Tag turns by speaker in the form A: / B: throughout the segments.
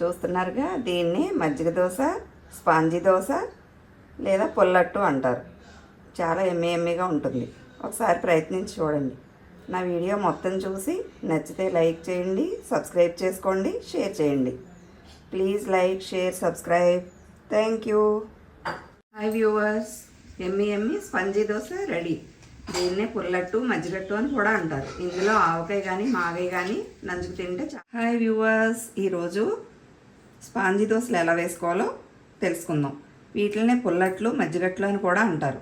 A: చూస్తున్నారుగా దీన్ని మజ్జిగ దోశ స్పాంజీ దోశ లేదా పుల్లట్టు అంటారు. చాలా ఎమ్మె ఎమ్మెగా ఉంటుంది. ఒకసారి ప్రయత్నించి చూడండి. నా వీడియో మొత్తం చూసి నచ్చితే లైక్ చేయండి సబ్స్క్రైబ్ చేసుకోండి షేర్ చేయండి. Please like share subscribe. Thank you. Hi viewers. Yummy yummy spongy dosa ready. దీన్నే పుల్లట్టు మజ్జిగట్టు అని కూడా అంటారు. ఇందులో ఆవకాయ కానీ మాగాయ కానీ నంచుకు తింటే హాయ్ వ్యూవర్స్. ఈరోజు స్పాంజీ దోశలు ఎలా వేసుకోవాలో తెలుసుకుందాం. వీటిల్నే పుల్లట్లు మజ్జిగట్లు అని కూడా అంటారు.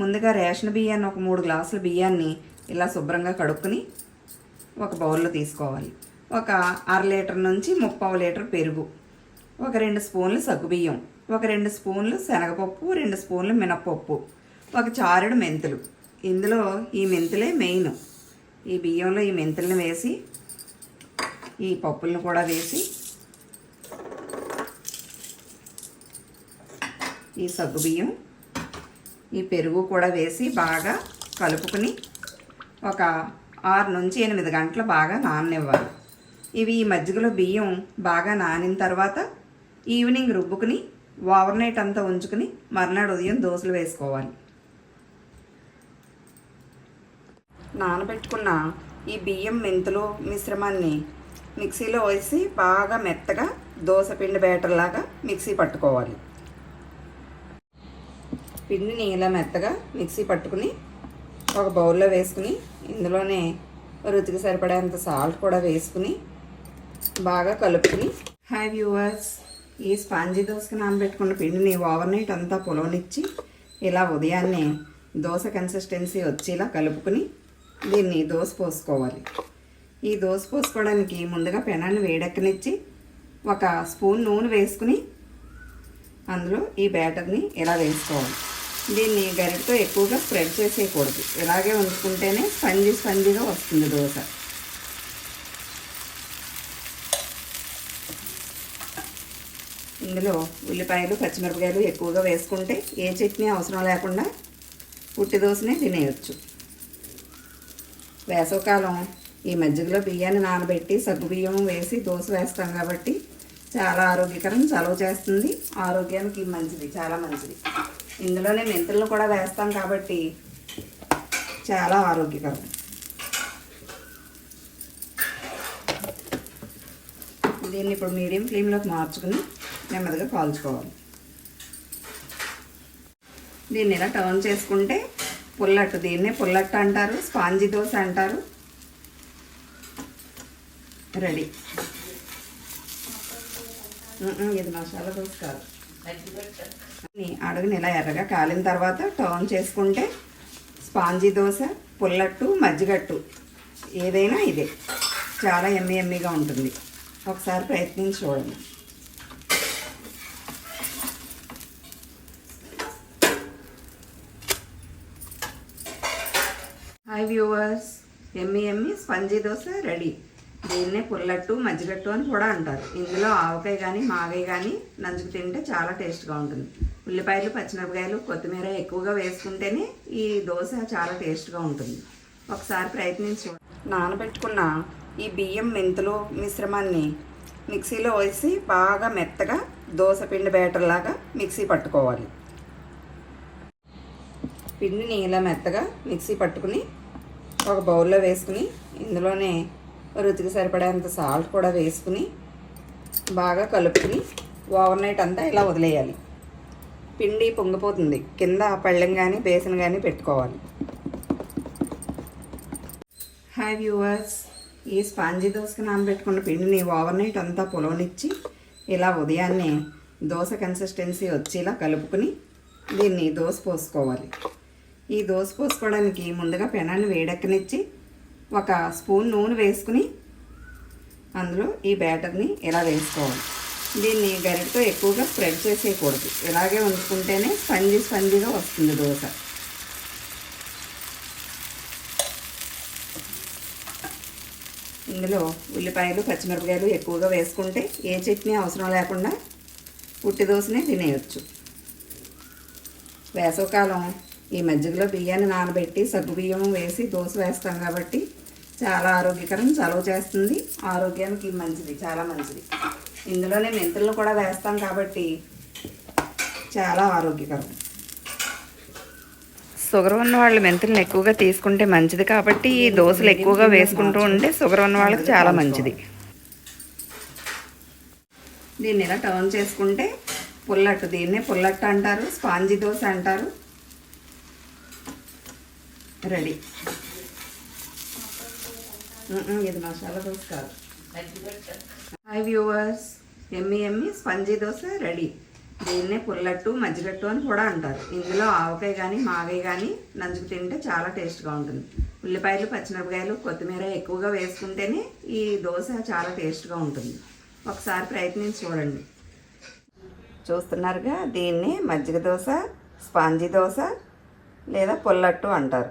A: ముందుగా రేషన్ బియ్యాన్ని ఒక మూడు గ్లాసుల బియ్యాన్ని ఇలా శుభ్రంగా కడుక్కుని ఒక బౌల్లో తీసుకోవాలి. ఒక అర లీటర్ నుంచి ముప్పావు లీటర్ పెరుగు ఒక రెండు స్పూన్లు సగ్గుబియ్యం ఒక రెండు స్పూన్లు శనగపప్పు రెండు స్పూన్లు మినప్పప్పు ఒక చారుడు మెంతులు. ఇందులో ఈ మెంతులే మెయిన్. ఈ బియ్యంలో ఈ మెంతులను వేసి ఈ పప్పులను కూడా వేసి ఈ సగ్గుబియ్యం ఈ పెరుగు కూడా వేసి బాగా కలుపుకుని ఒక ఆరు నుంచి ఎనిమిది గంటలు బాగా నాననివ్వాలి. ఇవి ఈ మజ్జిగలో బియ్యం బాగా నానిన తర్వాత ఈవినింగ్ రుబ్బుకుని ఓవర్ నైట్ అంతా ఉంచుకుని మర్నాడు ఉదయం దోశలు వేసుకోవాలి. నానబెట్టుకున్న ఈ బియ్యం మెంతులు మిశ్రమాన్ని మిక్సీలో వేసి బాగా మెత్తగా దోశ పిండి బ్యాటర్లాగా మిక్సీ పట్టుకోవాలి. పిండిని ఇలా మెత్తగా మిక్సీ పట్టుకుని ఒక బౌల్లో వేసుకుని ఇందులోనే రుచికి సరిపడేంత సాల్ట్ కూడా వేసుకుని బాగా కలుపుకుని. హాయ్ వ్యూవర్స్ ఈ స్పాంజీ దోశకి నానబెట్టుకున్న పిండిని ఓవర్ నైట్ అంతా పొలవనిచ్చి ఇలా ఉదయాన్నే దోశ కన్సిస్టెన్సీ వచ్చేలా కలుపుకుని దీన్ని దోశ పోసుకోవాలి. ఈ దోశ పోసుకోవడానికి ముందుగా పెనాన్ని వేడెక్కనిచ్చి ఒక స్పూన్ నూనె వేసుకుని అందులో ఈ బ్యాటర్ని ఇలా వేసుకోవాలి. దీన్ని గరిటతో ఎక్కువగా స్ప్రెడ్ చేసేయకూడదు. ఇలాగే ఉంచుకుంటేనే స్పంజీ స్పంజీగా వస్తుంది దోశ. ఇందులో ఉల్లిపాయలు పచ్చిమిరపకాయలు ఎక్కువగా వేసుకుంటే ఏ చట్నీ అవసరం లేకుండా పుట్టి దోశనే తినేయచ్చు. వేసవకాలం ఈ మజ్జిగలో బియ్యాన్ని నానబెట్టి సగ్గు బియ్యం వేసి దోశ వేస్తాం కాబట్టి చాలా ఆరోగ్యకరం చలవ చేస్తుంది. ఆరోగ్యానికి మంచిది చాలా మంచిది. ఇందులోనే మెంతులను కూడా వేస్తాం కాబట్టి చాలా ఆరోగ్యకరం. దీన్ని ఇప్పుడు మీడియం ఫ్లేమ్లోకి మార్చుకుని నెమ్మదిగా కాల్చుకోవాలి. దీన్ని ఇలా టర్న్ చేసుకుంటే పుల్లట్టు దీన్నే పుల్లట్టు అంటారు స్పాంజీ దోశ అంటారు. రెడీ. ఇది మసాలా దోశ కాదు. అడుగుని ఇలా ఎర్రగా కాలిన తర్వాత టర్న్ చేసుకుంటే స్పాంజీ దోశ పుల్లట్టు మజ్జిగట్టు ఏదైనా ఇదే. చాలా ఎమ్మి ఎమ్మిగా ఉంటుంది. ఒకసారి ప్రయత్నించి చూడండి. హాయ్ వ్యూవర్స్ ఎమ్మి ఎమ్మి స్పంజీ దోశ రెడీ. దీన్నే పుల్లట్టు మజ్జిగట్టు అని కూడా అంటారు. ఇందులో ఆవకాయ కానీ మాగాయ కానీ నంచుకు తింటే చాలా టేస్ట్గా ఉంటుంది. ఉల్లిపాయలు పచ్చిమిరపకాయలు కొత్తిమీర ఎక్కువగా వేసుకుంటేనే ఈ దోశ చాలా టేస్ట్గా ఉంటుంది. ఒకసారి ప్రయత్నించు. నానబెట్టుకున్న ఈ బియ్యం మెంతులు మిశ్రమాన్ని మిక్సీలో వేసి బాగా మెత్తగా దోశ పిండి బ్యాటర్లాగా మిక్సీ పట్టుకోవాలి. పిండిని ఇలా మెత్తగా మిక్సీ పట్టుకుని ఒక బౌల్లో వేసుకుని ఇందులోనే రుచికి సరిపడేంత సాల్ట్ కూడా వేసుకుని బాగా కలుపుకుని ఓవర్ నైట్ అంతా ఇలా వదిలేయాలి. పిండి పొంగిపోతుంది. కింద పళ్ళెం కానీ బేసన్ కానీ పెట్టుకోవాలి. Hi viewers. ఈ స్పాంజీ దోశకి నానబెట్టుకున్న పిండిని ఓవర్ నైట్ అంతా పొలవనిచ్చి ఇలా ఉదయాన్నే దోశ కన్సిస్టెన్సీ వచ్చేలా కలుపుకుని దీన్ని దోశ పోసుకోవాలి. ఈ దోశ పోసుకోవడానికి ముందుగా పెనాన్ని వేడెక్కనిచ్చి ఒక స్పూన్ నూనె వేసుకుని అందులో ఈ బ్యాటర్ని ఇలా వేసుకోవాలి. దీన్ని గరిటతో ఎక్కువగా స్ప్రెడ్ చేసేయకూడదు. ఇలాగే ఉంచుకుంటేనే స్పంజీ స్పంజీగా వస్తుంది దోశ. ఇందులో ఉల్లిపాయలు పచ్చిమిరపకాయలు ఎక్కువగా వేసుకుంటే ఏ చట్నీ అవసరం లేకుండా పుట్టి దోశనే తినేయచ్చు. వేసవకాలం ఈ మజ్జిగలో బియ్యాన్ని నానబెట్టి సగ్గు బియ్యం వేసి దోశ వేస్తాం కాబట్టి చాలా ఆరోగ్యకరం చలవ చేస్తుంది. ఆరోగ్యానికి మంచిది చాలా మంచిది. ఇందులోనే మెంతులను కూడా వేస్తాం కాబట్టి చాలా ఆరోగ్యకరం.
B: షుగర్ ఉన్న వాళ్ళు మెంతులను ఎక్కువగా తీసుకుంటే మంచిది కాబట్టి ఈ దోశలు ఎక్కువగా వేసుకుంటూ ఉంటే షుగర్ ఉన్న వాళ్ళకి చాలా మంచిది.
A: దీన్ని ఇలా టర్న్ చేసుకుంటే పుల్లట్టు దీన్నే పుల్లట్టు అంటారు స్పాంజీ దోశ అంటారు. రెడీ. ఇది మసాలా దోశ కాదు. Hi viewers yummy yummy spongy dosa ready. దీన్నే పుల్లట్టు మజ్జిగట్టు అని కూడా అంటారు. ఇందులో ఆవకాయ కానీ మాగాయ కానీ నంచుకు తింటే చాలా టేస్ట్గా ఉంటుంది. ఉల్లిపాయలు పచ్చిమిరపకాయలు కొత్తిమీర ఎక్కువగా వేసుకుంటేనే ఈ దోశ చాలా టేస్ట్గా ఉంటుంది. ఒకసారి ప్రయత్నించి చూడండి. చూస్తున్నారుగా దీన్ని మజ్జిగ దోశ స్పాంజీ దోశ లేదా పుల్లట్టు అంటారు.